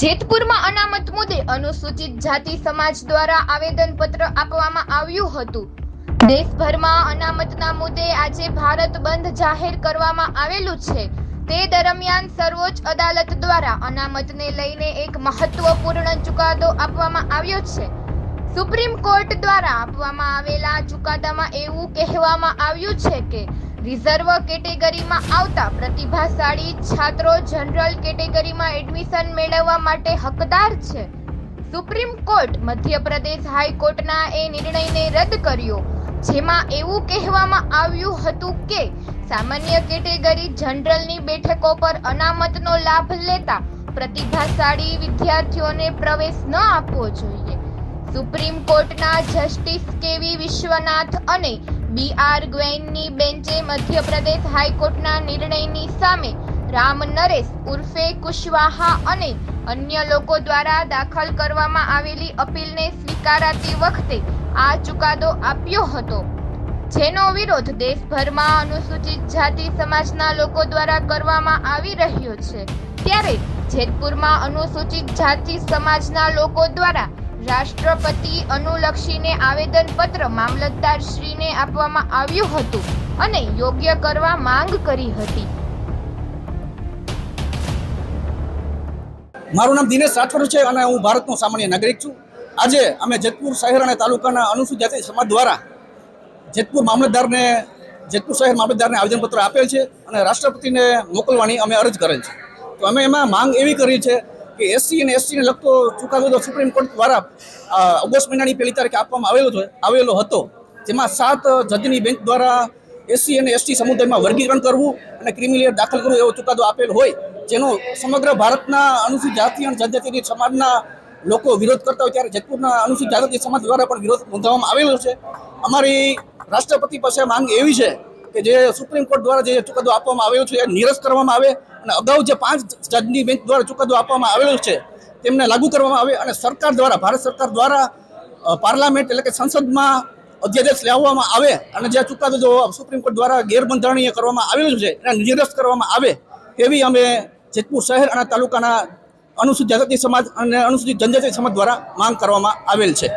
જેતપુરમાં અનામત મુદ્દે અનુસૂચિત જાતિ સમાજ દ્વારા આવેદનપત્ર આપવામાં આવ્યું હતું. દેશભરમાં અનામતના મુદ્દે આજે ભારત બંધ જાહેર કરવામાં આવેલું છે. તે દરમિયાન સર્વોચ્ચ અદાલત દ્વારા અનામતને લઈને એક મહત્વપૂર્ણ ચુકાદો આપવામાં આવ્યો છે. સુપ્રીમ કોર્ટ દ્વારા આપવામાં આવેલા ચુકાદામાં એવું કહેવામાં આવ્યું છે કે રિઝર્વ કેટેગરીમાં આવતા પ્રતિભાશાળી છાત્રો જનરલ કેટેગરીમાં એડમિશન મેળવવા માટે હકદાર છે. સુપ્રીમ કોર્ટ મધ્યપ્રદેશ હાઈકોર્ટના એ નિર્ણયને રદ કર્યો, જેમાં એવું કહેવામાં આવ્યું હતું કે સામાન્ય કેટેગરી જનરલની બેઠકો પર અનામતનો લાભ લેતા પ્રતિભાશાળી વિદ્યાર્થીઓને પ્રવેશ ન આપવો જોઈએ. સુપ્રીમ કોર્ટના જસ્ટિસ કેવી વિશ્વનાથ અને બી આર ગ્વેનની બેન્ચે મધ્યપ્રદેશ હાઈકોર્ટના નિર્ણયની સામે રામ નરેશ ઉર્ફે કુશવાહા અને અન્ય લોકો દ્વારા દાખલ કરવામાં આવેલી અપીલને સ્વીકારાતી વખતે આ ચુકાદો આપ્યો હતો. જેનો વિરોધ દેશભરમાં અનુસૂચિત જાતિ સમાજના લોકો દ્વારા કરવામાં આવી રહ્યો છે. ત્યારે જેતપુરમાં અનુસૂચિત જાતિ સમાજના લોકો દ્વારા રાષ્ટ્રપતિ અનુલક્ષીને આવેદનપત્ર મામલતદાર શ્રીને આપવામાં આવ્યું હતું અને યોગ્ય કરવા માંગ કરી હતી. મારું નામ દિનેશ રાઠોડ છે અને હું ભારતનો સામાન્ય નાગરિક છું. આજે અમે જેતપુર શહેર અને તાલુકાના અનુસૂચિત જાતિ સમાજ દ્વારા જેતપુર મામલતદારને, જેતપુર શહેર મામલતદારને આવેદનપત્ર આપેલ છે અને રાષ્ટ્રપતિને મોકલવાની અમે અરજ કરેલ છે. તો અમે એમાં માંગ એવી કરી છે કે એસસી અને એસટીને લગતો ચુકાદો તો સુપ્રીમ કોર્ટ દ્વારા ઓગસ્ટ મહિનાની પહેલી તારીખે આપવામાં આવેલો આવેલો હતો. જેમાં સાત જજની બેન્ચ દ્વારા એસસી અને એસટી સમુદાયમાં વર્ગીકરણ કરવું અને ક્રિમિલિયર દાખલ કરવું એવો ચુકાદો આપેલ હોય, જેનો સમગ્ર ભારતના અનુસૂચિત જાતિ અને જનજાતિ સમાજના લોકો વિરોધ કરતા હોય ત્યારે જેતપુરના અનુસૂચિત જાતિ સમાજ દ્વારા પણ વિરોધ નોંધાવવામાં આવેલો છે. અમારી રાષ્ટ્રપતિ પાસે માંગ એવી છે કે જે સુપ્રીમ કોર્ટ દ્વારા જે ચુકાદો આપવામાં આવ્યો છે, એ નિરસ્ત કરવામાં આવે અને અગાઉ જે પાંચ જજની બેન્ચ દ્વારા ચુકાદો આપવામાં આવેલો છે, તેમને લાગુ કરવામાં આવે અને સરકાર દ્વારા, ભારત સરકાર દ્વારા પાર્લામેન્ટ એટલે કે સંસદમાં અધ્યાદેશ લાવવામાં આવે અને જે ચુકાદો જો સુપ્રીમ કોર્ટ દ્વારા ગેરબંધારણીય કરવામાં આવેલું છે, એને નિરસ્ત કરવામાં આવે એવી અમે જેતપુર શહેર અને તાલુકાના અનુસૂચિત જાતિ સમાજ અને અનુસૂચિત જનજાતિ સમાજ દ્વારા માંગ કરવામાં આવેલ છે.